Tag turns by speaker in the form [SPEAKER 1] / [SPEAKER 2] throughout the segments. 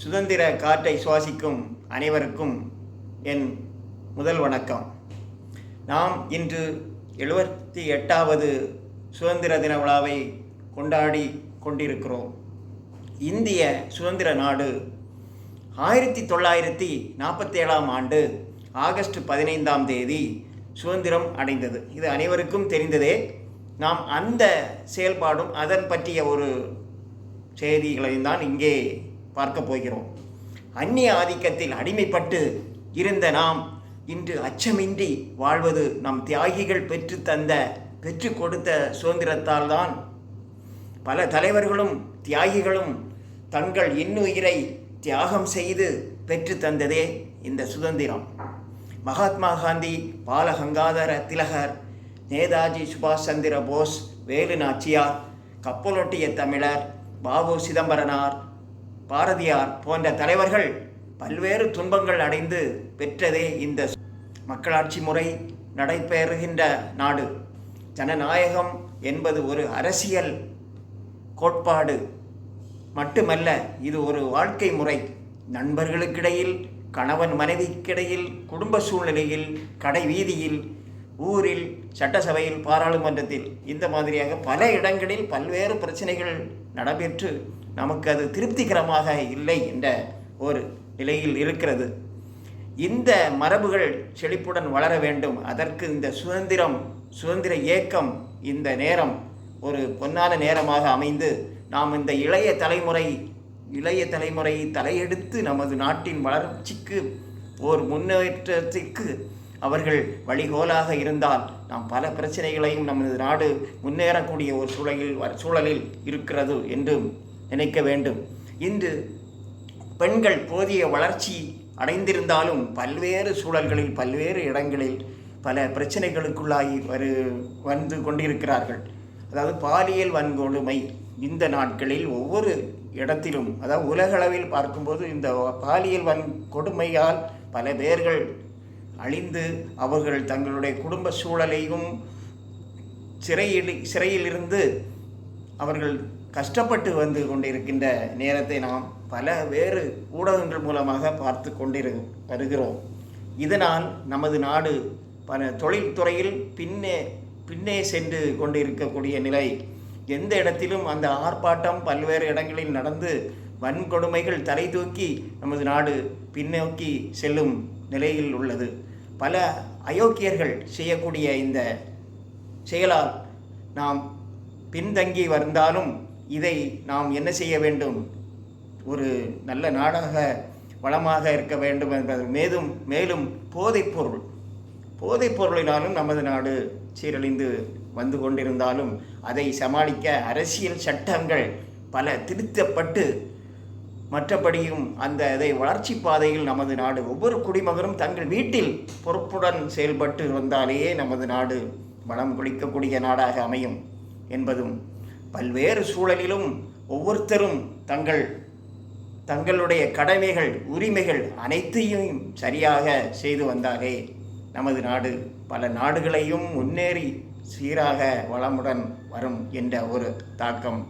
[SPEAKER 1] சுதந்திர காற்றை சுவாசிக்கும் அனைவருக்கும் என் முதல் வணக்கம். நாம் இன்று எழுபத்தி எட்டாவது சுதந்திர தின விழாவை கொண்டாடி கொண்டிருக்கிறோம். இந்திய சுதந்திர நாடு ஆயிரத்தி தொள்ளாயிரத்தி நாற்பத்தேழாம் ஆண்டு ஆகஸ்ட் பதினைந்தாம் தேதி சுதந்திரம் அடைந்தது. இது அனைவருக்கும் தெரிந்ததே. நாம் அந்த செயல்பாடும் அதன் பற்றிய ஒரு செய்திகளையும் தான் இங்கே பார்க்க போகிறோம். அந்நிய ஆதிக்கத்தில் அடிமைப்பட்டு இருந்த நாம் இன்று அச்சமின்றி வாழ்வது நம் தியாகிகள் பெற்று தந்த பெற்று கொடுத்த சுதந்திரத்தால் தான். பல தலைவர்களும் தியாகிகளும் தங்கள் இன்னுயிரை தியாகம் செய்து பெற்று தந்ததே இந்த சுதந்திரம். மகாத்மா காந்தி பாலகங்காதர திலகர் நேதாஜி சுபாஷ் சந்திர போஸ் வேலு நாச்சியார் கப்பலொட்டிய தமிழர் பாபு சிதம்பரனார் பாரதியார் போன்ற தலைவர்கள் பல்வேறு துன்பங்கள் அடைந்து பெற்றதே இந்த மக்களாட்சி முறை நடைபெறுகின்ற நாடு. ஜனநாயகம் என்பது ஒரு அரசியல் கோட்பாடு. மட்டுமல்ல இது ஒரு வாழ்க்கை முறை. நண்பர்களுக்கிடையில் கணவன் மனைவிக்கிடையில் குடும்ப சூழ்நிலையில் கடை வீதியில் ஊரில் சட்டசபையில் பாராளுமன்றத்தில். இந்த மாதிரியாக பல இடங்களில் பல்வேறு பிரச்சனைகள் நடைபெற்று நமக்கு அது திருப்திகரமாக இல்லை என்ற ஒரு நிலையில் இருக்கிறது. இந்த மரபுகள் செழிப்புடன் வளர வேண்டும். அதற்கு இந்த சுதந்திரம் சுதந்திர இயக்கம் இந்த நேரம் ஒரு பொன்னான நேரமாக அமைந்து நாம் இந்த இளைய தலைமுறை இளைய தலைமுறை தலையெடுத்து நமது நாட்டின் வளர்ச்சிக்கு ஓர் முன்னேற்றத்திற்கு அவர்கள் வழிகோலாக இருந்தால் நாம் பல பிரச்சனைகளையும் நமது நாடு முன்னேறக்கூடிய ஒரு சூழலில் சூழலில் இருக்கிறது என்று நினைக்க வேண்டும். இன்று பெண்கள் போதிய வளர்ச்சி அடைந்திருந்தாலும் பல்வேறு சூழல்களில் பல்வேறு இடங்களில் பல பிரச்சனைகளுக்குள்ளாகி வரு வந்து கொண்டிருக்கிறார்கள். அதாவது பாலியல் வன்கொடுமை இந்த நாட்களில் ஒவ்வொரு இடத்திலும் அதாவது உலகளவில் பார்க்கும்போது இந்த பாலியல் வன்கொடுமையால் பல பேர்கள் அழிந்து அவர்கள் தங்களுடைய குடும்ப சூழலையும் சிறையில் சிறையிலிருந்து அவர்கள் கஷ்டப்பட்டு வந்து கொண்டிருக்கின்ற நேரத்தை நாம் பல வேறு ஊடகங்கள் மூலமாக பார்த்து கொண்டிரு வருகிறோம். இதனால் நமது நாடு பல தொழில்துறையில் பின்னே பின்னே சென்று கொண்டிருக்கக்கூடிய நிலை. எந்த இடத்திலும் அந்த ஆர்ப்பாட்டம் பல்வேறு இடங்களில் நடந்து வன்கொடுமைகள் தலை தூக்கி நமது நாடு பின்னோக்கி செல்லும் நிலையில் உள்ளது. பல அயோக்கியர்கள் செய்யக்கூடிய இந்த செயலால் நாம் பின்தங்கி வந்தாலும் இதை நாம் என்ன செய்ய வேண்டும்? ஒரு நல்ல நாடாக வளமாக இருக்க வேண்டும் என்பது மேலும் மேலும் போதைப்பொருள் போதைப் பொருளினாலும் நமது நாடு சீரழிந்து வந்து கொண்டிருந்தாலும் அதை சமாளிக்க அரசியல் சட்டங்கள் பல திருத்தப்பட்டு மற்றபடியும் அந்த அதை வளர்ச்சி பாதையில் நமது நாடு ஒவ்வொரு குடிமகனும் தங்கள் வீட்டில் பொறுப்புடன் செயல்பட்டு வந்தாலேயே நமது நாடு வளம் குளிக்கக்கூடிய நாடாக அமையும் என்பதும் பல்வேறு சூழலிலும் ஒவ்வொருத்தரும் தங்கள் தங்களுடைய கடமைகள் உரிமைகள் அனைத்தையும் சரியாக செய்து வந்தாலே நமது நாடு பல நாடுகளையும் முன்னேறி சீராக வளமுடன் வரும் என்ற ஒரு தாக்கம்.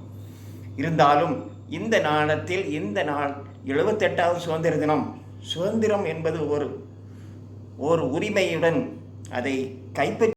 [SPEAKER 1] இருந்தாலும் இந்த நாடத்தில் இந்த நாள் எழுபத்தெட்டாவது சுதந்திர தினம். சுதந்திரம் என்பது ஒரு ஒரு உரிமையுடன் அதை கைப்பற்றி